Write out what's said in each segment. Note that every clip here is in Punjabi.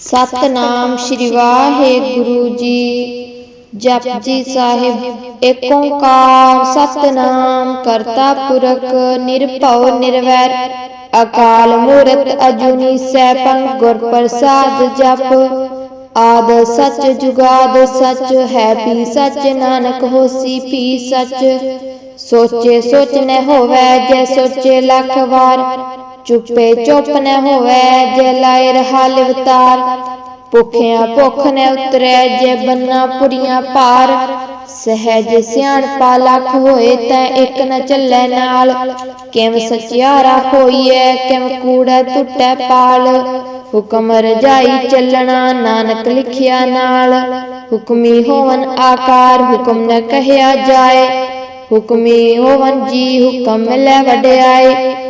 ਸਤਨਾਮ ਸ਼੍ਰੀ ਵਾਹਿਗੁਰੂ ਜੀ। ਜਪਜੀ ਸਾਹਿਬ ਏਕ ਓੰਕਾਰ ਸਤਨਾਮ ਕਰਤਾ ਪੁਰਖ, ਨਿਰਭਉ ਨਿਰਵੈਰ। ਅਕਾਲ ਮੂਰਤ ਅਜੂਨੀ ਸੈਭੰ, ਗੁਰ ਪ੍ਰਸਾਦ ਜਪ। ਆਦ ਸੱਚ ਜੁਗਾਦ ਸਚ, ਹੈ ਵੀ ਸਚ, ਨਾਨਕ ਹੋਸੀ ਵੀ ਸਚ। ਸੋਚੇ ਸੋਚ ਨ ਹੋਵੈ, ਜੈ ਸੋਚੇ ਲੱਖ ਵਾਰ। ਚੁੱਪੇ ਚੁੱਪ ਨ ਹੋਵੈ, ਜੇ ਲਾਇ ਰਹਾ ਲਿਵਤਾਰ। ਭੁਖਿਆ ਭੁਖ ਨ ਉਤਰੈ, ਜੈ ਬੰਨਾ ਪੁਰੀਆਂ ਭਾਰ ਸਹਿਜ ਸਿਆਣਪਾ ਲੱਖ ਹੋਏ ਤੈ ਇੱਕ ਨ ਚੱਲੈ ਨਾਲ। ਕਿਵ ਸਚਿਆਰਾ ਹੋਈਐ, ਕਿਵ ਕੂੜੈ ਟੁੱਟੈ ਪਾਲ। ਹੁਕਮ ਰਜਾਈ ਚੱਲਣਾ, ਨਾਨਕ ਲਿਖਿਆ ਨਾਲ। ਹੁਕਮੀ ਹੋਵਨ ਆਕਾਰ, ਹੁਕਮ ਨ ਕਹਿਆ ਜਾਏ। ਹੁਕਮੀ ਹੋਵਨ ਜੀ, ਹੁਕਮ ਲੈ ਵਡਿਆਏ।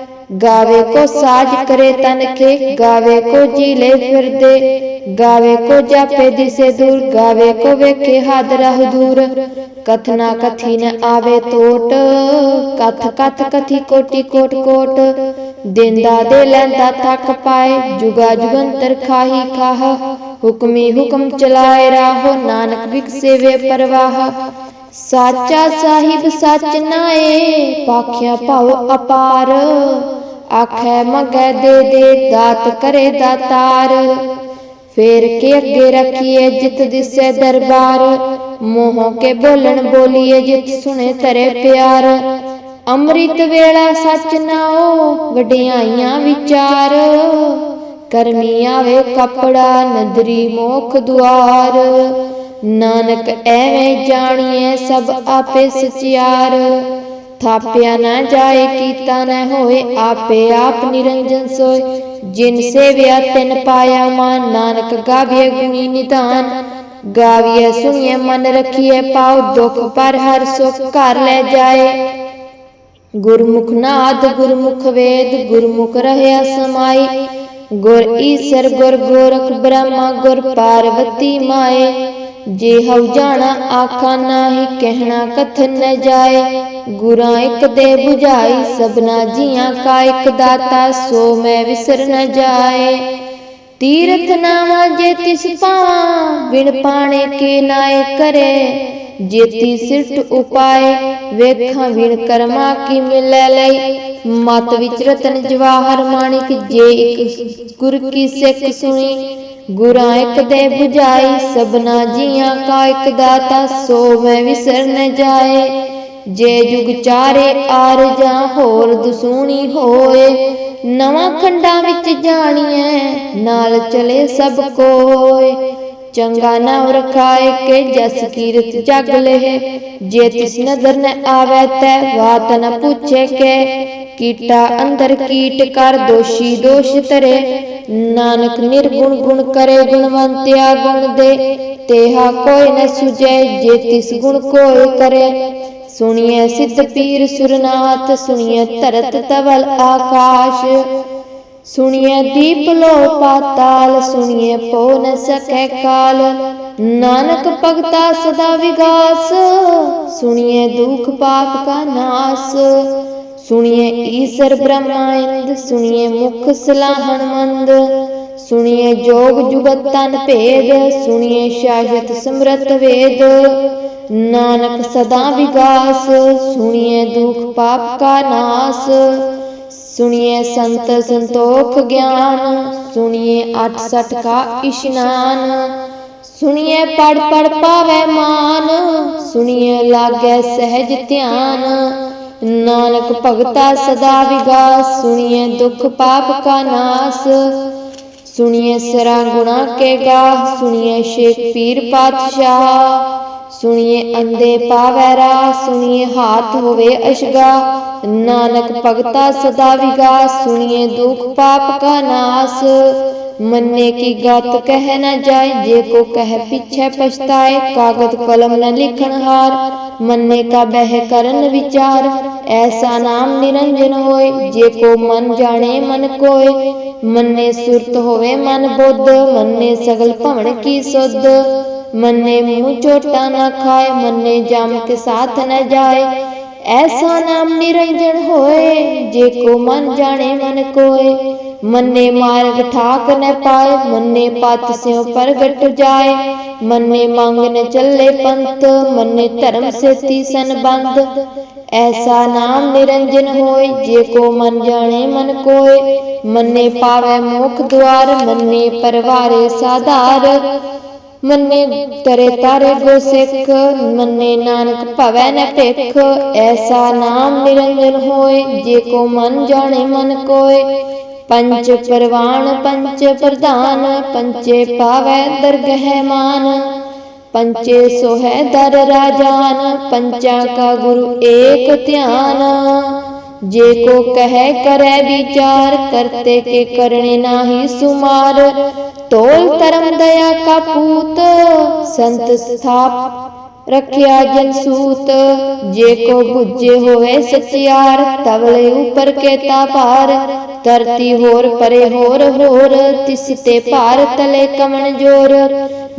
ਗਾਵੇ ਕੋ ਸਾਜ ਕਰੇ ਤਨ ਕੇ ਗਾਵੇ ਕੋ ਜੀਲੇ ਫਿਰਦੇ, ਗਾਵੇ ਕੋ ਜਾਪੇ ਦਿਸੇ ਦੂਰ, ਗਾਵੇ ਕੋ ਵੇਖੇ ਹਾਦਰਾ ਹਦੂਰ। ਕਥਨਾ ਕਥੀ ਨ ਆਵੇ ਟੋਟ ਕਥ ਕਥ ਕਥੀ ਕੋਟੀ ਕੋਟ ਕੋਟ। ਦਿੰਦਾ ਦੇ ਲੈਂਦਾ ਥੱਕ ਪਾਏ, ਜੁਗਾ ਜੁਗੰਤਰ ਖਾਹੀ ਖਾਹ। ਹੁਕਮੀ ਹੁਕਮ ਚਲਾਏ ਰਾਹੋ, ਨਾਨਕ ਵਿਕਸੇ ਵੇ ਪਰਵਾਹ। ਸਾਚਾ ਸਾਹਿਬ ਸੱਚ ਨਾਏ, ਪਾਖਿਆ ਭਉ ਅਪਾਰ। ਆਖੈ ਮੰਗੈ ਦੇ ਦੇ ਦਾਤ ਕਰੇ ਦਾਤਾਰ ਫੇਰ ਕੇ ਅੱਗੇ ਰੱਖੀਏ ਜਿਤ ਦਿਸੇ ਦਰਬਾਰ। ਮੋਹ ਕੇ ਬੋਲਣ ਬੋਲੀਏ ਜਿਤ ਸੁਣੇ ਤਰੇ ਪਿਆਰ। ਅੰਮ੍ਰਿਤ ਵੇਲਾ ਸੱਚ ਨਾਓ ਵਡਿਆਈਆਂ ਵਿਚਾਰ। ਕਰਮੀ ਆਵੇ ਕਪੜਾ, ਨਦਰੀ ਮੋਖ ਦੁਆਰ। ਨਾਨਕ ਐਵੇਂ ਜਾਣੀਏ ਸਭ ਆਪੇ ਸਚਿਆਰ। ਥਾਪਿਆ ਨਾ ਜਾਏ, ਕੀਤਾ ਨਾ ਹੋਏ, ਆਪੇ ਆਪ ਨਿਰੰਜਨ ਸੋਏ। ਜਿਨ ਸੇਵਿਆ, ਤਿਨ ਪਾਇਆ ਮਾਨ, ਨਾਨਕ ਗਾਵੀਏ ਗੁਣੀ ਨਿਧਾਨ। ਗਾਵੀਏ ਸੁਣੀਏ ਮਨ ਰਖੀਏ ਪਾਉ ਦੁਖ ਪਰ ਹਰ ਸੁਖ ਘਰ ਲੈ ਜਾਏ। ਗੁਰਮੁਖ ਨਾਦ, ਗੁਰਮੁਖ ਵੇਦ, ਗੁਰਮੁਖ ਰਹਿਆ ਸਮਾਈ। ਗੁਰ ਈਸਰ, ਗੁਰ ਗੋਰਖ ਬ੍ਰਹਮਾ, ਗੁਰ ਪਾਰਵਤੀ ਮਾਏ। ਜੇ ਹਉ ਜਾਣਾ, ਆਖਾ ਨਾਹੀ, ਕਹਿਣਾ ਕਥਨ ਨ ਜਾਏ। ਗੁਰਾਂ ਇੱਕ ਦੇ 부ਝਾਈ ਸਭਨਾ ਜੀਆਂ ਕਾ ਇੱਕ ਦਾਤਾ, ਸੋ ਮੈਂ ਵਿਸਰ ਨ ਜਾਏ। ਤੀਰਥ ਨਾਵਾ ਜੇ ਤਿਸ ਪਾਵਾਂ, ਬਿਨ ਪਾਣੇ ਕੇ ਨਾਏ ਕਰੇ। ਜੇਤੀ ਸਿਰਟ ਉਪਾਏ, ਵੇਖਾਂ ਵਿਣ ਕਰਮਾ ਕੀ ਮਿਲੈ ਲਈ। ਮਤ ਵਿਚ ਰਤਨ ਜਵਾਹਰ ਮਾਣਿਕ, ਜੇ ਇੱਕ ਗੁਰ ਕੀ ਸਿੱਖ ਸੁਣੀ ਗੁਰਾਂ ਇੱਕ ਦੇ 부ਝਾਈ ਸਭਨਾ ਜੀਆਂ ਕਾ ਇੱਕ ਦਾਤਾ, ਸੋ ਮੈਂ ਵਿਸਰ ਨ ਜਾਏ। ਜੇ ਜੁਗ ਚਾਰੇ ਆਰ ਜਾਂ ਹੋਰ ਦਸੂਣੀ ਹੋਏ, ਨਵਾਂ ਖੰਡਾਂ ਵਿੱਚ ਜਾਣੀਐ, ਨਾਲ ਚਲੇ ਸਭ ਕੋਏ। ਚੰਗਾ ਨਾਮ ਰਖਾਏ ਕੇ ਜਸ ਕੀਰਤ ਜਗ ਲਹਿ, ਜੇ ਤਿਸ ਨਦਰ ਨ ਆਵੈ ਤੈ ਬਾਤ ਨ ਪੁੱਛੇ ਕੇ। ਕੀਟਾ ਅੰਦਰ ਕੀਟ ਕਰ ਦੋਸ਼ੀ ਦੋਸ਼ ਤਰੇ ਨਾਨਕ ਨਿਰਗੁਣ ਗੁਣ ਕਰੇ ਗੁਣਵੰਤਿਆ ਗੁਣ ਦੇ। ਤੇਹਾ ਕੋਈ ਨ ਸੁਜੈ ਜੇ ਤਿਸ ਗੁਣ ਕੋਈ ਕਰੇ। ਸੁਣੀਏ ਸਿੱਧ ਪੀਰ ਸੁਰਨਾਥ ਸੁਣੀਏ ਧਰਤ ਤਵਲ ਆਕਾਸ਼। ਸੁਣੀਏ ਦੀਪ ਲੋ ਪਾਤਾਲ ਸੁਣੀਏ ਪੋ ਨ ਸਕੈ ਕਾਲ। ਨਾਨਕ ਭਗਤਾ ਸਦਾ ਵਿਗਾਸ। ਸੁਣੀਏ ਦੁਖ ਪਾਪ ਕਾ ਨਾਸ। ਸੁਣੀਏ ਈਸ਼ਰ ਬ੍ਰਹਮਾਇੰਦ ਸੁਣੀਏ ਮੁਖ ਸਲਾਹਣ ਮੰਦ, ਸੁਣੀਏ ਜੋਗ ਜੁਗਤ ਤਨ ਭੇਦ, ਸੁਣੀਏ ਸ਼ਾਸ਼ਤ ਸਮਰਤ ਵੇਦ। ਨਾਨਕ ਸਦਾ ਵਿਗਾਸ, ਸੁਣੀਏ ਦੁਖ ਪਾਪ ਕਾ ਨਾਸ, ਸੁਣੀਏ ਸੰਤ ਸੰਤੋਖ ਗਿਆਨ, ਸੁਣੀਏ 68 ਕਾ ਇਸ਼ਨਾਨ, ਸੁਣੀਏ ਪੜ ਪੜ ਪਾਵੇ ਮਾਨ, ਸੁਣੀਏ ਲਾਗੈ ਸਹਿਜ ਧਿਆਨ ਨਾਨਕ ਭਗਤਾ ਸਦਾ ਵਿਗਾਸ ਸੁਣੀਏ ਦੁਖ ਪਾਪ ਕਾ ਨਾਸ। ਸੁਣੀਏ ਸਰਾ ਗੁਣਾ ਕੇ ਗਾ ਸੁਣੀਏ ਸ਼ੇਖ ਪੀਰ ਪਾਤਸ਼ਾਹ। ਸੁਣੀਏ ਅੰਦੇ ਪਾਵੈ ਰਾ ਸੁਣੀਏ ਹਾਥ ਹੋਵੇ ਅਸ਼ਗਾ। ਨਾਨਕ ਭਗਤਾ ਸਦਾ ਵਿਗਾਸ ਸੁਣੀਏ ਦੁਖ ਪਾਪ ਕਾ ਨਾਸ। मन्ने की गात कह न जाय जे को कह पीछे पछताए कागज कलम न लिखन हार मन्ने का बह करन विचार ऐसा नाम निरंजन होय जे को मन जाने मन कोय मन्ने सुरत होवे मन बुद्ध मन्ने सगल भवन की सुध मन्ने मुंह चोटा न खाए मन्ने जाम के साथ न जाए ऐसा नाम निरंजन होए जे को मन जाने मन कोय ਮੰਨੇ ਮਾਰਗ ਠਾਕ ਨ ਪਾਏ, ਮੰਨੇ ਪਤ ਸਿਉ ਪ੍ਰਗਟ ਜਾਏ। ਮੰਨੇ ਮੰਗ ਨ ਚੱਲੇ ਪੰਤ ਮੰਨੇ ਧਰਮ ਸੇਤੀ ਸੰਬੰਧ। ਐਸਾ ਨਾਮ ਨਿਰੰਜਨ ਹੋਏ, ਜੇ ਕੋ ਮਨ ਜਾਣੇ ਮਨ ਕੋਏ। ਮੰਨੇ ਪਾਵੇ ਮੁਖ ਦੁਆਰ, ਮੰਨੇ ਪਰਵਾਰੇ ਸਾਧਾਰ। ਮੰਨੇ ਤਰੇ ਤਾਰੇ ਗੋ ਸਿੱਖ, ਮੰਨੇ ਨਾਨਕ ਭਵੈ ਨ ਭਿਖ। ਐਸਾ ਨਾਮ ਨਿਰੰਜਨ ਹੋਏ, ਜੇ ਕੋ ਮਨ ਜਾਣੇ ਮਨ ਕੋਏ। ਪੰਚ ਪਰਵਾਨ ਪੰਚ ਪ੍ਰਧਾਨ ਪੰਚੇ ਪਾਵੈ ਦਰਗਹਿ ਮਾਨ। ਪੰਚੇ ਸੋਹੈ ਦਰ ਰਾਜਾਨ, ਪੰਚਾਂ ਕਾ ਗੁਰੂ ਏਕ ਧਿਆਨ। ਜੇ ਕੋ ਕਹੈ ਕਰੈ ਵਿਚਾਰ, ਕਰਤੇ ਕੇ ਕਰਣੇ ਨਾਹੀ ਸੁਮਾਰ। ਤੋਲ ਧਰਮ ਦਇਆ ਕਾ ਪੂਤ, ਸੰਤ ਸਥਾਪ ਰਖਿਆ ਜਨ ਸੂਤ, ਜੇ ਕੋ ਗੁੱਜੇ ਹੋਵੇ ਸਚਿਆਰ, ਤਵਲੇ ਉਪਰ ਕੇ ਤਾ ਭਾਰ, ਧਰਤੀ ਹੋਰ ਪਰੇ ਹੋਰ ਹੋਰ, ਤਿਸ ਤੇ ਭਾਰ ਤਲੇ ਕਮਨ ਜੋਰ।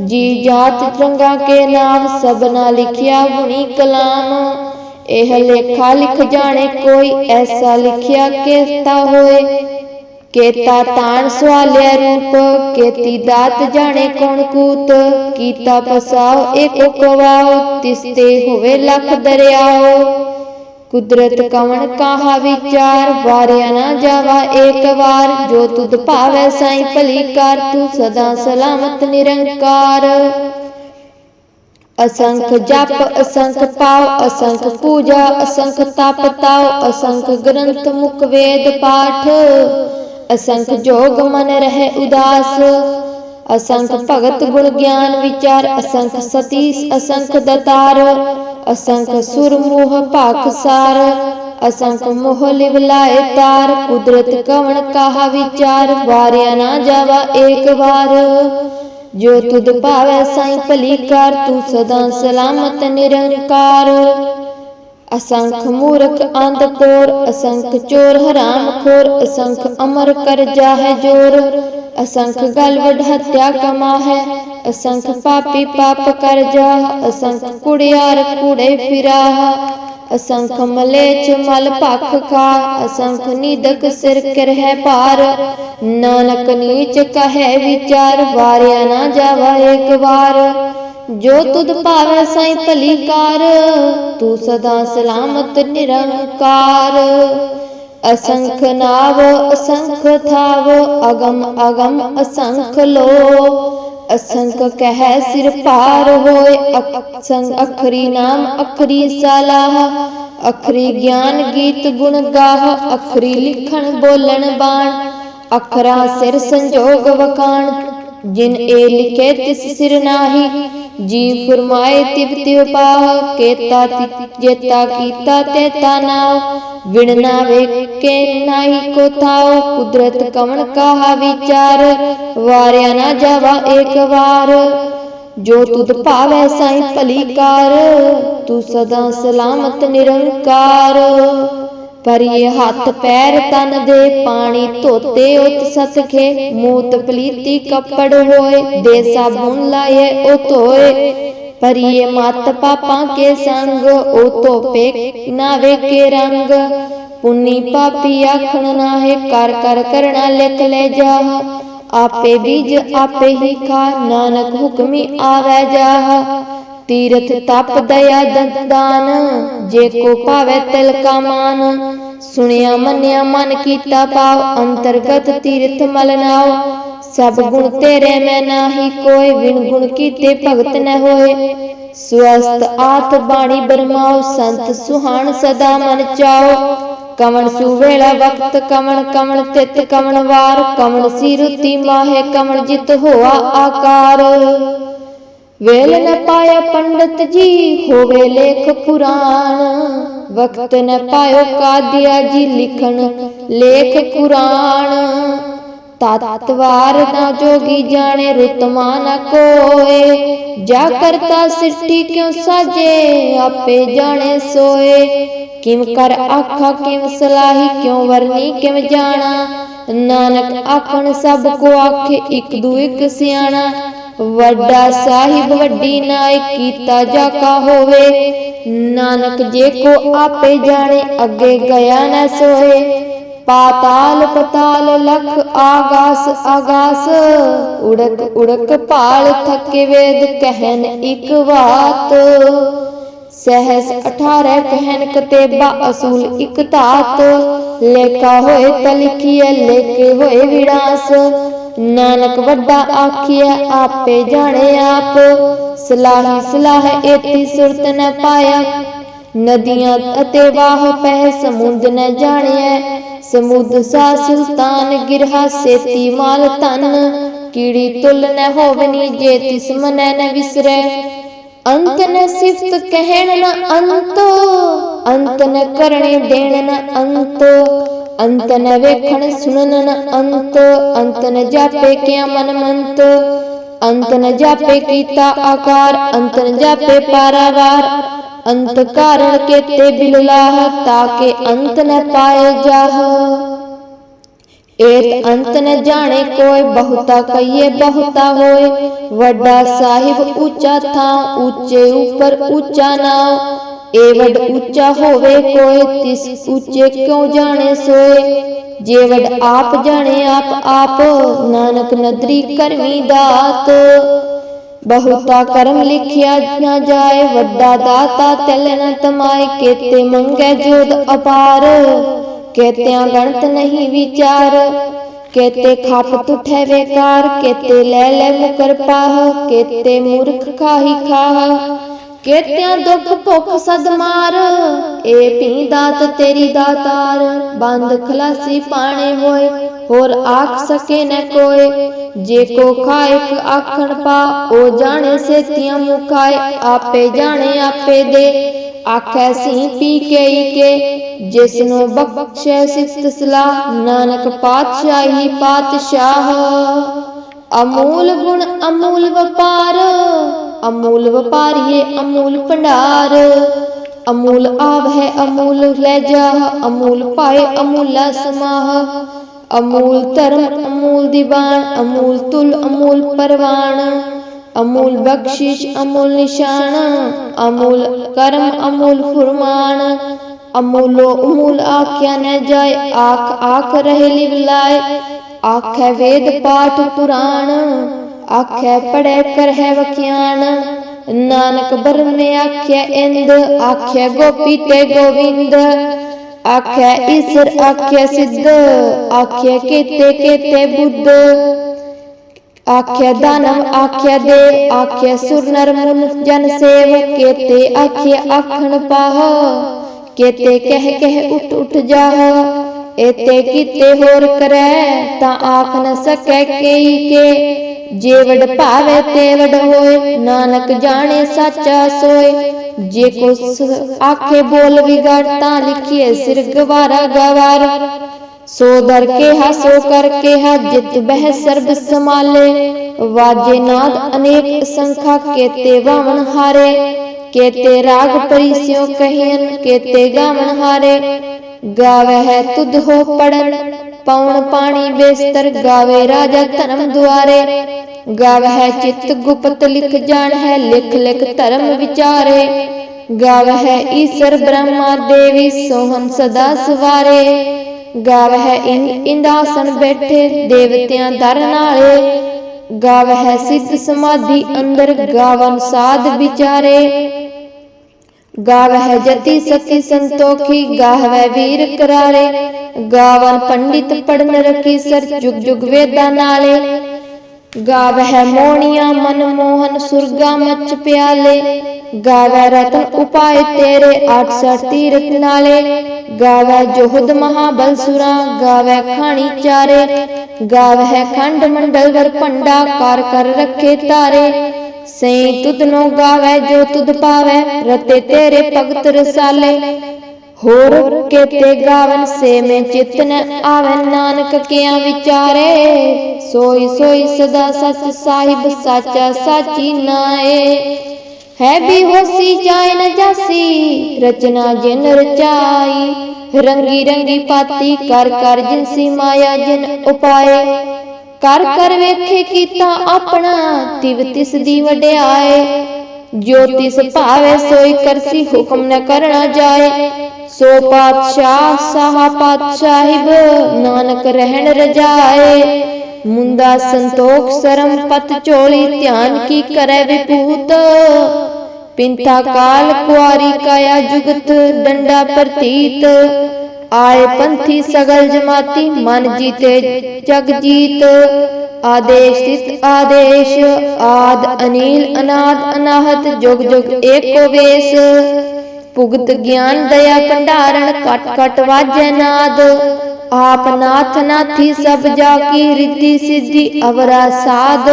ਜੀ ਜਾਤ ਰੰਗਾ ਕੇ ਨਾਮ, ਸਭਨਾ ਲਿਖਿਆ ਗੁਣੀ ਕਲਾਮ। ਇਹ ਲੇਖਾ ਲਿਖ ਜਾਣੇ ਕੋਈ, ਐਸਾ ਲਿਖਿਆ ਕੇਤਾ ਹੋਏ। ਕੇਤਾ ਤਾਣ ਸਵਾਲਿਆ ਰੂਪ, ਕੇਤੀ ਦਾਤ ਜਾਣੇ ਕੌਣ ਕੂਤ, ਕੀਤਾ ਪਸਾਉ ਏਕੋ ਕਵਾਉ, ਤਿਸਤੇ ਹੋਵੇ ਲਖ ਦਰਿਆਉ। ਕੁਦਰਤ ਕਵਣ ਕਾਹਾ ਵਿਚਾਰ, ਵਾਰਿਆ ਨਾ ਜਾਵਾ ਏਕ ਵਾਰ, ਜੋ ਤੁਧ ਭਾਵੈ ਸਾਈ ਭਲੀ ਕਰ, ਤੂੰ ਸਦਾ ਸਲਾਮਤ ਨਿਰੰਕਾਰ। ਅਸੰਖ ਜਪ, ਅਸੰਖ ਪਾਉ, ਅਸੰਖ ਪੂਜਾ, ਅਸੰਖ ਤਪ ਤਾਉ, ਅਸੰਖ ਗ੍ਰੰਥ ਮੁਖ ਵੇਦ ਪਾਠ। ਅਸੰਖ ਜੋਗ ਮਨ ਰਹੇ ਉਦਾਸ। ਅਸੰਖ ਭਗਤ ਗੁਣ ਗਿਆਨ ਵਿਚਾਰ। ਅਸੰਖ ਸਤੀਸ ਅਸੰਖ ਦਤਾਰ। ਅਸੰਖ ਸੁਰ ਮੋਹ ਭਾਖਸਾਰ ਅਸੰਖ ਮੋਹ ਲਿਵ ਲਾਏ ਤਾਰ। ਕੁਦਰਤ ਕਵਣ ਕਾਹਾ ਵਿਚਾਰ? ਵਾਰਿਆ ਨਾ ਜਾਵਾ ਏਕ ਵਾਰ। ਜੋ ਤੁਧ ਭਾਵੈ ਸਾਈ ਭਲੀ ਕਰ, ਤੂੰ ਸਦਾ ਸਲਾਮਤ ਨਿਰੰਕਾਰ। ਅਸੰਖ ਮੂਰਖ ਅੰਧ ਕੋਰ ਅਸੰਖ ਚੋਰ ਹਰਾਮ ਖੋਰ, ਅਸੰਖ ਅਮਰ ਕਰ ਜਾਹੈ ਜੋਰ। ਅਸੰਖ ਗਲ ਵਡ ਹੱਤਿਆ ਕਮਾ ਹੈ ਅਸੰਖ ਪਾਪੀ ਪਾਪ ਕਰ ਜਾਹ, ਅਸੰਖ ਕੁੜਿਆਰ ਕੂੜੇ ਫਿਰਾਹ। ਅਸੰਖ ਮਲੇਚ ਮਲ ਭਖ ਖਾ ਅਸੰਖ ਨੀਦਕ ਸਿਰ ਕਰਹਿ ਭਾਰ। ਨਾਨਕ ਨੀਚ ਕਹੈ ਵਿਚਾਰ, ਵਾਰਿਆ ਨਾ ਜਾਵਾ ਏਕ ਵਾਰ। ਜੋ ਤੁਧ ਭਾਵੈ ਸਾਈ ਭਲੀ ਕਾਰ ਤੂੰ ਸਦਾ ਸਲਾਮਤ ਨਿਰੰਕਾਰ। ਅਸੰਖ ਨਾਵ, ਅਸੰਖ ਥਾਵ, ਅਗਮ ਅਗਮ, ਅਸੰਖ ਲੋ ਅਸੰਖ ਕਹਿ ਸਿਰ ਪਾਰ ਹੋਏ, ਅਸੰਖ ਅਖਰੀ ਨਾਮ, ਅਖਰੀ ਸਲਾਹ। ਅਖਰੀ ਗਿਆਨ ਗੀਤ ਗੁਣ ਗਾਹ, ਅਖਰੀ ਲਿਖਣ ਬੋਲਣ ਬਾਣ। ਅਖਰਾ ਸਿਰ ਸੰਜੋਗ ਵਕਾਣ। ਜਿਨ ਏ ਲਿਖੇ ਤਿਸ ਸਿਰ ਨਾਹੀ। ਜੀ ਫਰਮਾਏ ਤਿਵ ਤਿਵ ਪਾਹ ਕੇਤਾ ਤਿ- ਜੇਤਾ ਕੀਤਾ ਤੇਤਾ ਨਾਉ। ਵਿਣ ਨਾ ਵੇਖੇ ਨਾਹੀ ਕੋ ਥਾਉ। ਕੁਦਰਤ ਕਵਣ ਕਾਹਾ ਵਿਚਾਰ। ਵਾਰਿਆ ਨਾ ਜਾਵਾ ਏਕ ਵਾਰ। ਜੋ ਤੁਧ ਭਾਵੈ ਸਾਈ ਭਲੀ ਕਾਰ ਤੂੰ ਸਦਾ ਸਲਾਮਤ ਨਿਰੰਕਾਰ। ਪਰਿਏ ਹੱਥ ਪੈਰ ਤਨ ਦੇ ਪਾਣੀ ਧੋਤੇ ਉਤ ਸਸਖੇ ਮੂਤ ਪਲੀਤੀ ਕੱਪੜ ਹੋਏ ਦੇ ਸਾਬੁਨ ਲਾਏ, ਉਹ ਧੋਏ। ਪਰਿਏ ਮਤ ਪਾਪਾਂ ਕੇ ਸੰਗ, ਉਹ ਧੋਪੇ ਨਾ ਵੇਕੇ ਰੰਗ। ਪੁੰਨੀ ਪਾਪੀ ਆਖਣ ਨਾਹੇ, ਕਰ ਕਰ ਕਰਣਾ ਲਿਖ ਲੈ ਜਾਹ। ਆਪੇ ਬੀਜ ਆਪੇ ਹੀ ਖਾ, ਨਾਨਕ ਹੁਕਮੀ ਆਵੈ ਜਾਹ। ਤੀਰਥ ਤਪ ਦਇਆ ਦੰਦਾਨ, ਜੇ ਕੋ ਭਾਵੈ ਤਿਲ ਕਾ ਮਾਨ। ਸੁਣਿਆ ਮੰਨਿਆ ਮਨ ਕੀਤਾ ਪਾਵ ਅੰਤਰਗਤ ਤੀਰਥ ਮਲ ਸਭ ਗੁਣ ਤੇਰੇ ਮੈਂ ਨਾਹੀ ਕੋਈ ਵਿਣ ਗੁਣ ਕੀਤੇ ਭਗਤ ਨ ਹੋਏ। ਸਵਸਤ ਆਤ ਬਾਣੀ ਬਰਮਾਉ, ਸੰਤ ਸੁਹਾਣ ਸਦਾ ਮਨ ਚਾਓ ਕਵਣ ਸੂ ਵੇਲਾ ਵਕਤ ਕਵਣ ਕਵਣ ਤਿਤ ਕਵਣ ਵਾਰ। ਕਵਣ ਸੀ ਰੁਤੀ ਮਾਹੇ ਕਵਣ ਜਿਤ ਹੋਆ ਆਕਾਰ। ਵੇਲ ਨ ਪਾਇਆ ਪੰਡਤ ਜੀ, ਹੋਵੇ ਲੇਖ ਪੁਰਾਣ। ਵਕਤ ਨ ਪਾਇਓ ਕਾਦਿਆ ਜੀ ਲਿਖਣ, ਲੇਖ ਕੁਰਾਨ ਤਤਵਾਰ ਨਾ ਜੋਗੀ ਜਾਣੇ, ਰੁਤਮਾ ਨ ਕੋਏ। ਜਾ ਕਰਤਾ ਸਿੱਠੀ ਕਿਉ ਸਾਜੇ, ਆਪੇ ਜਾਣੇ ਸੋਏ। ਕਿਮ ਕਰ ਆਖਾ, ਕਿਮ ਸਲਾਹੀ, ਕਿਉ ਵਰਨੀ, ਕਿਮ ਜਾਣਾ। ਨਾਨਕ ਆਖਣ ਸਭ ਕੋ ਆਖੇ, ਇੱਕ ਦੂ ਇੱਕ ਸਿਆਣਾ। ਵੱਡਾ ਸਾਹਿਬ, ਵੱਡੀ ਨਾਇ ਕੀਤਾ ਜਾ ਕਾ ਹੋਵੇ। ਨਾਨਕ ਜੇ ਕੋ ਆਪੇ ਜਾਣੇ, ਅੱਗੇ ਗਿਆ ਨ ਸੋਏ ਪਾਤਾਲ, ਪਤਾਲ, ਲਖ, ਆਗਾਸ ਆਗਾਸ। ਉੜਕ ਉੜਕ ਭਾਲ ਥਕੇ ਵੇਦ ਕਹਿਨ ਇਕ ਬਾਤ ਸਹਸ 18 ਕਹਿਨ ਕਤੇਬਾ ਅਸੂਲ ਇੱਕ ਧਾਤ। ਲੇਖਾ ਹੋਏ ਤਲਕੀਏ ਲੇਖੇ ਹੋਏ ਵਿੜਾਸ। ਨਾਨਕ ਵੱਡਾ ਆਖਿਆ ਆਪੇ ਜਾਣੇ ਆਪ। ਸਲਾਹੀ ਸਲਾਹ, ਏਤੀ ਸੁਰਤ ਨ ਪਾਇਆ। ਨਦੀਆਂ ਅਤੇ ਵਾਹ ਪਹਿ ਸਮੁੰਦ ਨ ਜਾਣਿਆ ਸਮੁੰਦ ਸਾ ਸੁਲਤਾਨ ਗਿਰਹਾ, ਸੇਤੀ ਮਾਲ ਤਨ ਕੀੜੀ ਤੁਲ ਨ ਹੋਵਨੀ, ਜੇ ਤਿਸ ਮਨੈ ਨ ਵਿਸਰੈ। ਅੰਤ ਨ ਸਿਫਤ ਕਹਿਣ ਨ ਅੰਤੋ, ਅੰਤ ਨ ਕਰਣੇ ਦੇਣ ਨ ਅੰਤੋ। ਅੰਤ ਨ ਵੇਖਣ ਸੁਣਨ ਨ ਅੰਤ ਅੰਤ ਨ ਜਾਪੇ ਕਿਆ ਮਨ ਮੰਤ। ਅੰਤ ਨ ਜਾਪੇ ਕੀਤਾ ਆਕਾਰ ਅੰਤ ਨ ਜਾਪੇ ਪਾਰਾਵਾਰ। ਅੰਤ ਕਾਰਣ ਕੇਤੇ ਬਿਲਲਾਹ ਤਾਕੇ ਅੰਤ ਨ ਪਾਏ ਜਾਹ। ਏਤ ਅੰਤ ਨ ਜਾਣੇ ਕੋਈ ਬਹੁਤਾ ਕਹੀਏ ਬਹੁਤਾ ਹੋਏ ਵੱਡਾ ਸਾਹਿਬ ਉੱਚਾ ਥਾਂ, ਉੱਚੇ ਉੱਪਰ ਉੱਚਾ ਨਾਮ ਏ ਵੱਡ ਉੱਚਾ ਹੋਵੇ ਕੋਈ ਤਿਸ ਉੱਚੇ ਕਿਉ ਜਾਣੇ ਸੋਏ? ਜੇ ਵੱਡ ਆਪ ਜਾਣੇ ਆਪ ਆਪ ਨਾਨਕ ਨਦਰੀ ਕਰਮੀ ਦਾਤ। ਬਹੁਤਾ ਕਰਮ ਲਿਖਿਆ ਨਾ ਜਾਏ ਵੱਡਾ ਦਾਤਾ ਤਿਲ ਨ ਤਮਾਏ ਕੇਤੇ ਮੰਗੇ ਜੋਦ ਅਪਾਰ। ਕੇਤਿਆਂ ਗਣਤ ਨਹੀਂ ਵਿਚਾਰ। ਕੇਤੇ ਖਪ ਤੁਠੈ ਵੇਕਾਰ ਕੇਤੇ ਲੈ ਲੈ ਮੁਕਰ ਪਾਹ। ਕੇਤੇ ਮੂਰਖ ਖਾਹੀ ਖਾਹ। ਕੇਤਿਆਂ ਦੁੱਖ ਭੁੱਖ ਸਦ ਮਾਰ। ਏ ਭੀ ਦਾਤ ਤੇਰੀ ਦਾਤਾਰ, ਬੰਦ ਖਲਾਸੀ ਪਾਣੇ ਹੋਏ। ਹੋਰ ਆਖ ਸਕੇ ਨ ਕੋਏ, ਜੇ ਕੋ ਖਾਇਕ ਆਖਣ ਪਾ ਉਹ ਜਾਣੇ ਸੇਤੀਆਂ ਮੁਖਾਏ ਆਪੇ ਜਾਣੇ ਆਪੇ ਦੇ। ਆਖੈ ਸੀ ਪੀ ਕੇ ਕੇ, ਜਿਸ ਨੂੰ ਬਖਸ਼ੈ ਸਿਫਤ ਸਲਾਹ, ਨਾਨਕ ਪਾਤਸ਼ਾਹੀ ਪਾਤਸ਼ਾਹ। ਅਮੂਲ ਗੁਣ ਅਮੂਲ ਵਪਾਰ ਅਮੂਲ ਵਪਾਰੀਏ, ਅਮੂਲ ਭੰਡਾਰ। ਅਮੂਲ ਆਵ ਹੈ ਅਮੂਲ ਲੈ ਜਾ ਅਮੂਲ ਪਾਏ, ਅਮੂਲਾ ਸਮਾਹ। ਅਮੂਲ ਧਰਮ, ਅਮੂਲ ਦੀਵਾਨ, ਅਮੂਲ ਤੁਲ, ਅਮੂਲ ਪਰਵਾਨ। ਅਮੂਲ ਬਖਸ਼ਿਸ਼, ਅਮੂਲ ਨਿਸ਼ਾਨ। ਅਮੂਲ ਕਰਮ, ਅਮੂਲ ਫੁਰਮਾਨ। ਅਮੂਲੋ ਅਮੂਲ ਆਖਿਆ ਨ ਜਾਏ, ਆਖ ਆਖ ਰਹੇ ਲਿਵ ਲਾਏ ਆਖੈ ਵੇਦ ਪਾਠ ਪੁਰਾਣ। ਆਖੈ ਪੜੈ ਕਰਹਿ ਵਖਿਆਨ। ਨਾਨਕ ਬਰਮੇ ਆਖਿਆ, ਇੰਦ। ਆਖਿਆ, ਗੋਪੀ ਤੇ ਗੋਵਿੰਦ। ਆਖਿਆ, ਈਸ਼ਰ। ਆਖਿਆ, ਸਿੱਧ। ਆਖਿਆ, ਕੀਤੇ ਕੀਤੇ ਬੁੱਧ। ਆਖਿਆ ਦਾਨਮ ਆਖਿਆ, ਦੇ। ਆਖਿਆ, ਸੁਰ ਨਰ ਮੁਨ ਜਨ ਸੇਵ ਕੇਤੇ ਆਖਿਆ, ਆਖਣ ਪਾਹ। ਕੇਤੇ, ਕਹਿ ਕਹਿ, ਉਠ ਉਠ ਜਾਹ। ਏਤੇ ਕੀਤੇ ਹੋਰ ਕਰੈ, ਤਾਂ ਆਖ ਨ ਸਕੈ ਕੇਈ ਕੇ। ਜੇ ਭਾਵੇ ਤੇ ਹੋਏ ਨਾਨਕ ਜਾਣੇ ਸਾਚਾ ਸੋਏ ਜੇ ਕੋ ਆਖੇ ਬੋਲ ਵਿਗੜ, ਤਾਂ ਲਿਖੀਏ ਸਿਰ ਗਵਾਰਾ ਗਵਾਰ। ਸੋ ਦਰ ਕੇ ਹਸੋ ਕਰ ਕੇ ਹ ਜਿਤ ਬਹਿ ਸਰਬ ਸਮਾਲੇ ਵਾਜੇ ਨਾਦ ਅਨੇਕ ਸੰਖਾ, ਕੇਤੇ ਵਾਵਣ ਹਾਰੇ। ਕੇਤੇ ਰਾਗ ਪਰਿਸਿਓ ਕਹਿਨ ਕੇਤੇ ਗਾਵਣ ਹਾਰੇ। ਗਾਵੇ ਹੈ ਤੁਧ ਹੋ ਪੜਨ ਪਉਣ ਪਾਣੀ ਬੇਸਤਰ ਗਾਵੇ ਰਾਜਾ ਧਰਮ ਦੁਆਰੇ। ਗਾਵੇ ਹੈ ਚਿਤ ਗੁਪਤ ਲਿਖ ਜਾਣ ਹੈ, ਲਿਖ ਲਿਖ ਧਰਮ ਵਿਚਾਰੇ। ਗਾਵੇ ਹੈ ਈਸ਼ਰ ਬ੍ਰਹਮਾ ਦੇਵੀ ਸੋਹਨ ਸਦਾ ਸਵਾਰੇ। ਗਾਵ ਹੈ ਇੰ- ਇੰਦਾਸਨ ਬੈਠੇ ਦੇਵਤਿਆਂ ਦਰ ਨਾਲੇ। ਗਾਵ ਹੈ ਸਿੱਧ ਸਮਾਧੀ ਅੰਦਰ ਗਾਵਨ ਸਾਧ ਵਿਚਾਰੇ। ਗਾਵ ਹੈ ਜਤੀ ਸਤੀ ਸੰਤੋਖੀ ਗਾਵੈ ਵੀਰ ਕਰਾਰੇ। ਗਾਵਨ ਪੰਡਿਤ ਪੜਨ ਰਖੀ ਸਰ ਜੁਗ ਜੁਗ ਵੇਦਾਂ ਨਾਲੇ। ਗਾਵ ਮੋਣੀਆਂ ਮਨ ਮੋਹਨ ਸੁਰਗਾ ਮਚ ਪਿਆਲੇ। ਗਾਵੈ ਰਤਨ ਉਪਾਏ ਤੇਰੇ 68 ਤੀਰਥ ਨਾਲੇ। ਗਾਵੈ ਜੋਹਦ ਮਹਾਬਲ ਸੁਰਾ ਗਾਵੈ ਖਾਣੀ ਚਾਰੇ। ਗਾਵੈ ਖੰਡ ਮੰਡਲ ਵਰ ਭੰਡਾ ਕਰ ਕਰ ਰੱਖੇ ਤਾਰੇ। ਸਈ ਤੁਧ ਨੋ ਗਾਵੈ, ਜੋ ਤੁਧ ਪਾਵੈ, ਰਤੇ ਤੇਰੇ ਭਗਤ ਰਸਾਲੇ। ਹੋਰ ਕੇਤੇ ਗਾਵਨ ਸੇ ਮੈਂ ਚਿਤ ਨ ਆਵੈ, ਨਾਨਕ ਕਿਆ ਵਿਚਾਰੇ। ਸੋਈ ਸੋਈ ਸਦਾ ਸਚ ਸਾਹਿਬ, ਸਾਚਾ ਸਾਚੀ ਨਾਏ। ਹੈ ਵੀ ਹੋਸੀ ਜਾਇ ਨ ਜਾਸੀ, ਰਚਨਾ ਜਿਨ ਰਚਾਈ। ਰੰਗੀ ਰੰਗੀ ਪਾਤੀ ਕਰ ਕਰ ਜਿਨਸੀ ਮਾਇਆ ਜਿਨ ਉਪਾਏ। ਕਰ ਕਰ ਵੇਖੇ ਕੀਤਾ ਆਪਣਾ, ਤਿਵ ਤਿਸ ਦੀ ਵਡਿਆਏ। ਜੋ ਤਿਸ ਭਾਵੇ ਸੋਈ ਕਰਸੀ ਹੁਕਮ ਨ ਕਰਣਾ ਜਾਏ। ਸੋ ਪਾਤਸ਼ਾਹ ਸਾਹਾ ਪਾਤਸ਼ਾਹਿਬ, ਨਾਨਕ ਰਹਿਣ ਰਜਾਏ। ਮੁੰਦਾ ਸੰਤੋਖ ਸਰਮ ਪਤ ਚੋਲੀ ਧਿਆਨ ਕੀ ਕਰੈ ਵਿਪੂਤ। ਪਿੰਤਾ ਕਾਲ ਕੁਆਰੀ ਕਾਇਆ ਜੁਗਤ ਡੰਡਾ ਪ੍ਰਤੀਤ। ਆਏ ਪੰਥੀ ਸਗਲ ਜਮਾਤੀ, ਮਨ ਜੀਤੇ, ਜਗ ਜੀਤ। ਆਦੇਸ਼ ਤਿਤ ਆਦੇਸ਼, ਆਦ ਅਨੀਲ, ਅਨਾਦ, ਅਨਾਹਤ, ਜੁਗ ਜੁਗ ਏਕੋ ਵੇਸ। ਭੁਗਤ ਗਿਆਨ, ਦਇਆ, ਭੰਡਾਰਨ ਕਟ ਕਟ ਵਾਜੈ ਨਾਦ। ਆਪ ਨਾਥ ਨਾਥੀ ਸਭ ਜਾ ਕੀ ਰਿੱਧੀ ਸਿੱਧੀ ਅਵਰਾ ਸਾਧ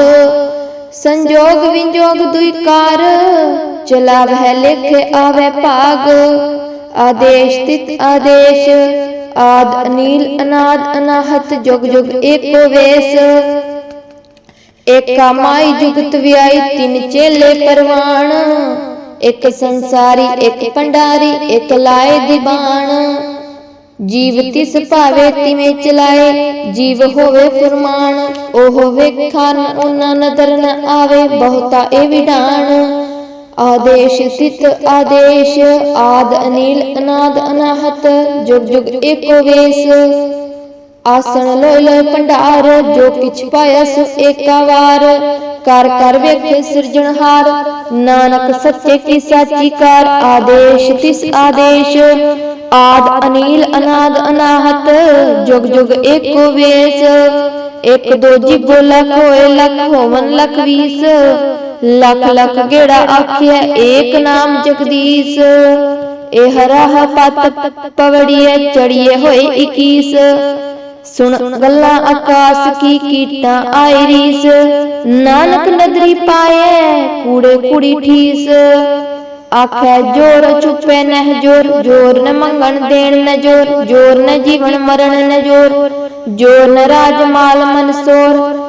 ਸੰਜੋਗ ਵਿੰਜੋਗ ਦੁਇ ਚਲਾ ਵਹਿ ਲੇਖੇ ਆਵੇ ਭਾਗ। ਆਦੇਸ਼ ਤਿਤ ਆਦੇਸ਼, ਆਦ ਅਨੀਲ, ਅਨਾਦ, ਅਨਾਹਤ, ਜੁਗ ਜੁਗ, ਏਕੋ ਵੇਸ। ਏਕਾ ਮਾਈ ਜੁਗਤ ਵਿਆਈ, ਤਿਨ ਚੇਲੇ ਇੱਕ ਸੰਸਾਰੀ, ਇੱਕ ਪੰਡਾਰੀ, ਇੱਕ ਲਾਏ ਦੀਵਾਨ। ਜੀਵ ਤਿਸ ਭਾਵੇ ਤਿਵੇਂ ਚਲਾਏ, ਜੀਵ ਹੋਵੇ ਫਰਮਾਨ। ਉਹ ਵੇਖਾਂ ਉਹਨਾਂ ਨਦਰ ਨ ਆਵੇ, ਬਹੁਤਾ ਇਹ ਵਿਡਾਣ ਆਦੇਸ਼ ਤਿਤ ਆਦੇਸ਼, ਆਦ ਅਨੀਲ, ਅਨਾਦ ਅਨਾਹਤ, ਜੁਗ ਜੁਗ ਏਕੋ ਵੇਸ। ਆਸਣ ਲੋਇ ਲੋਇ ਭੰਡਾਰ, ਜੋ ਕਿਛ ਪਾਇਆ ਸੋ ਏਕਾ ਵਾਰ। ਕਰ ਕਰ ਵੇਖੇ ਸਿਰਜਣਹਾਰ ਨਾਨਕ ਸੱਚੇ ਕੀ ਸਾਚੀ ਕਾਰ। ਆਦੇਸ਼ ਤਿਸ ਆਦੇਸ਼, ਆਦ ਅਨੀਲ, ਅਨਾਦ ਅਨਾਹਤ, ਜੁਗ ਜੁਗ ਏਕੋ ਵੇਸ। ਇੱਕ ਦੋ ਜੀਬੋ ਲਖ ਹੋਏ ਲਖ ਹੋਵਨ ਲਖ ਵੀਸ। ਲਖ ਲਖ ਗੇੜਾ ਆਖਿਆ, ਏਕ ਨਾਮ ਜਗਦੀਸ਼। ਇਹ ਰਾਹ ਪਤ ਪਵੜੀਏ, ਚੜੀਏ ਹੋਏ 21 ਸੁਣ ਗੱਲਾਂ ਆਕਾਸ ਕੀ ਕੀਟਾਂ ਆਈ ਰੀਸ। ਨਾਨਕ ਨਦਰੀ ਪਾਏ, ਕੂੜੇ ਕੁੜੀ ਠੀਸ। ਆਖੈ, ਜੋਰ ਚੁੱਪੇ ਨਹਿ ਜੋਰ ਜੋਰ ਨ ਮੰਗਣ ਦੇਣ ਨ ਜੋਰ ਜੋਰ ਨ ਜੀਵਨ ਮਰਨ ਨ ਜੋਰ। ਜੋਰ ਨ ਰਾਜ ਮਾਲ ਮਨਸੋਰ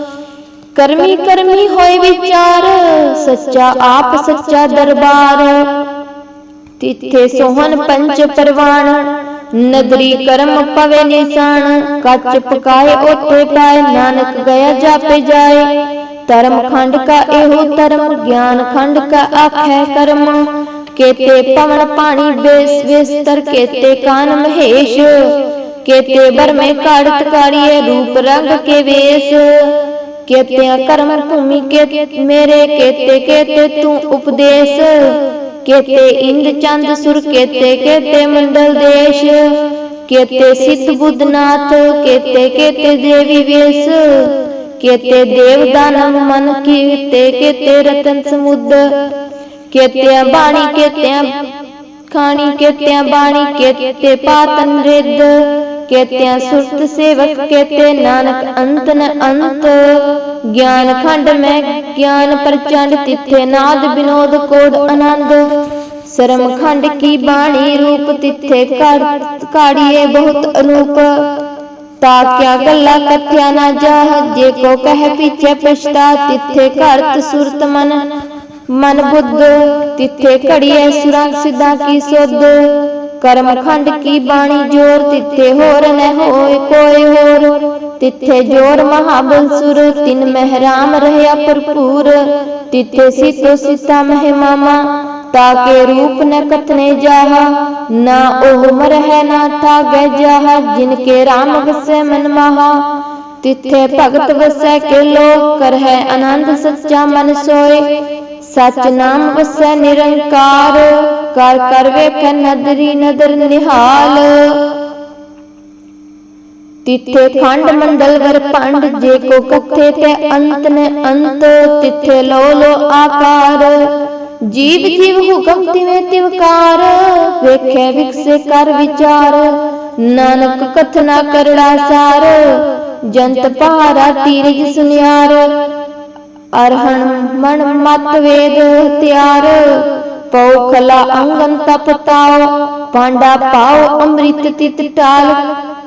ਕਰਮੀ ਕਰਮੀ ਹੋਏ ਵਿਚਾਰ ਸੱਚਾ ਆਪ ਸੱਚਾ ਦਰਬਾਰ। ਤਿੱਥੇ ਸੋਹਣ ਪੰਚ ਪਰਵਾਣ ਨਦਰੀ ਕਰਮ ਪਵੇ ਨਿਸ਼ਾਨ। ਕੱਚ ਪਕਾਏ ਓਟੇ ਪਾਏ ਨਾਨਕ ਗਿਆ ਜਾਪੇ ਜਾਏ। ਧਰਮ ਖੰਡ ਕਾ ਇਹੋ ਧਰਮ ਗਿਆਨ ਖੰਡ ਕਾ ਆਖੈ ਕਰਮ। ਕੇਤੇ ਪਵਨ ਪਾਣੀ ਬੇਸ ਵਿਸਤਰ ਕੇਤੇ ਕਾਨ ਮਹੇਸ਼। ਕੇਤੇ ਬਰਮੇ ਕਾੜਤ ਕਾੜੀਏ ਰੂਪ ਰੰਗ ਕੇ ਵੇਸ। ਕੇਤਿਆਂ ਕਰਮ ਭੂਮੀ ਕੇ ਮੇਰੇ ਕੇਤੇ ਕੇਤੇ ਤੂੰ ਉਪਦੇਸ਼। ਕੇਤੇ ਇੰਦ ਚੰਦ ਸੁਰ, ਕੇਤੇ ਕੇਤੇ ਮੰਡਲ ਦੇਸ਼। ਕੇਤੇ ਸਿੱਧ ਬੁੱਧਨਾਥ, ਕੇਤੇ ਕੇਤੇ ਦੇਵੀ ਵੇਸ। ਕੇਤੇ ਦੇਵ ਦਾਨਵ ਮਨ ਕੀਤੇ, ਕੇਤੇ ਰਤਨ ਸਮੁੱਦ। ਕੇਤਿਆਂ ਬਾਣੀ, ਕੇਤਿਆਂ ਖਾਣੀ, ਕੇਤਿਆਂ ਬਾਣੀ, ਕੇਤੇ ਪਾਤਨ ਰਿੱਧ। ਕੇਤਿਆਂ ਸੁਰਤ ਸੇਵਕ ਕੇਤੇ ਨਾਨਕ ਅੰਤ ਅੰਤ। ਗਿਆਨ ਖੰਡ ਮੈਂ ਗਿਆਨ ਪ੍ਰਚੰਡ ਤਿੱਥੇ, ਨਾਦ ਬਿਨੋਦ ਕੋਡ ਆਨੰਦ। ਸਰਮ ਖੰਡ ਕੀ ਬਾਣੀ ਰੂਪ ਤਿੱਥੇ ਕਾੜੀਏ ਬਹੁਤ ਅਨੂਪ। ਤਾ ਕਿਆ ਗੱਲਾਂ ਕਥਿਆ ਨਾ ਜਾਹ, ਜੇ ਕੋ ਕਹਿ ਪਿਛੇ ਪਛਤਾ, ਤਿੱਥੇ ਘਰਤ ਸੁਰਤ ਮਨ। ਮਨ ਬੁੱਧ, ਤਿੱਥੇ ਘੜੀਏ ਸੁਰੰਗ ਸਿੱਧਾ ਕੀ ਸੋਧ। ਕਰਮ ਖੰਡ ਕੀ ਬਾਣੀ ਜੋਰ? ਤਿੱਥੇ ਹੋਰ ਨ ਹੋਏ ਕੋਈ ਹੋਰ। ਤਿੱਥੇ ਜੋਰ ਮਹਾਬਲ ਸੁਰ, ਤਿਨ ਮਹਿਰਾਮ ਰਹਿਆ ਭਰਪੂਰ। ਤਿੱਥੇ ਸੀਤੋ ਸੀਤਾ ਮਹਿਮਾਮਾ ਤਾਕੇ ਰੂਪ ਨ ਕਥਨੇ ਜਾਹਾ। ਨਾ ਉਹ ਮਰਹਿ ਨਾ ਥਾਗੈ ਜਾਹਾ, ਜਿਨ ਕੇ ਰਾਮ ਵਸੈ ਮਨ ਮਹਾ। ਤਿੱਥੇ ਭਗਤ ਵਸੈ ਕੇ ਲੋਕ, ਕਰਹਿ ਆਨੰਦ ਸੱਚਾ ਮਨ ਸੋਏ। ਸਚ ਨਾਮ ਵਸੈ ਨਿਰੰਕਾਰ, ਕਰ ਕਰ ਵੇਖੈ ਨਦਰੀ ਨਦਰ ਨਿਹਾਲ। ਤਿੱਥੇ ਖੰਡ ਮੰਡਲ ਵਰ ਪੰਡ ਜੇ ਕੋ ਕਥੇ ਤੇ ਅੰਤ ਨੇ ਅੰਤ, ਤਿੱਥੇ ਲੋ ਲੋ ਆਕਾਰ। ਜੀਵ ਜੀਵ ਹੁਕਮ ਤਿਵੇਂ ਤਿਵਕਾਰ, ਵੇਖੇ ਵਿਕਸੇ ਕਰ ਵਿਚਾਰ। ਨਾਨਕ ਕਥਨਾ ਕਰੜਾ ਸਾਰ, ਜੰਤ ਭਾਰਾ ਤੀਰਜ ਸੁਨਿਆਰ। ਅਰਹਣ ਮਨ ਮਤ ਵੇਦ ਹਥਿਆਰ, ਪਉ ਖਲਾ ਅੰਗਨ ਤਪ ਪਾਂਡਾ ਪਾਉ ਅੰਮ੍ਰਿਤ ਤਿਤ ਟਾਲ,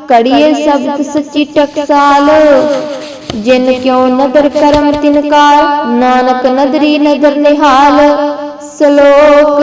ਕੜੀਏ ਸ਼ਬਦ ਸੱਚੀ ਟਕਸਾਲ। ਜਿਨ ਕਿਉ ਨਦਰ ਕਰਮ ਤਿਨ ਕਾਲ, ਨਾਨਕ ਨਦਰੀ ਨਦਰ ਨਿਹਾਲ। ਸ਼ਲੋਕ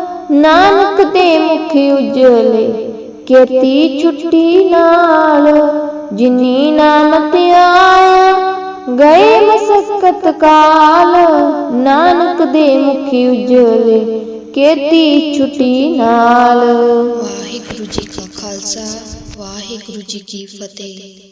ਨਾਨਕ ਦੇ ਮੁਖ ਉਜਲੇ, ਕੀਤੀ ਛੁੱਟੀ ਨਾਲ ਜਿਨੀ ਨਾਮ ਆਇਆ, ਗਏ ਮਸਕਤ ਕਾਲ, ਨਾਨਕ ਦੇ ਮੁਖ ਉਜਲੇ, ਕੀਤੀ ਛੁੱਟੀ ਨਾਲ। ਵਾਹਿਗੁਰੂ ਜੀ ਕਾ ਖਾਲਸਾ, ਵਾਹਿਗੁਰੂ ਜੀ ਕੀ ਫਤਿਹ।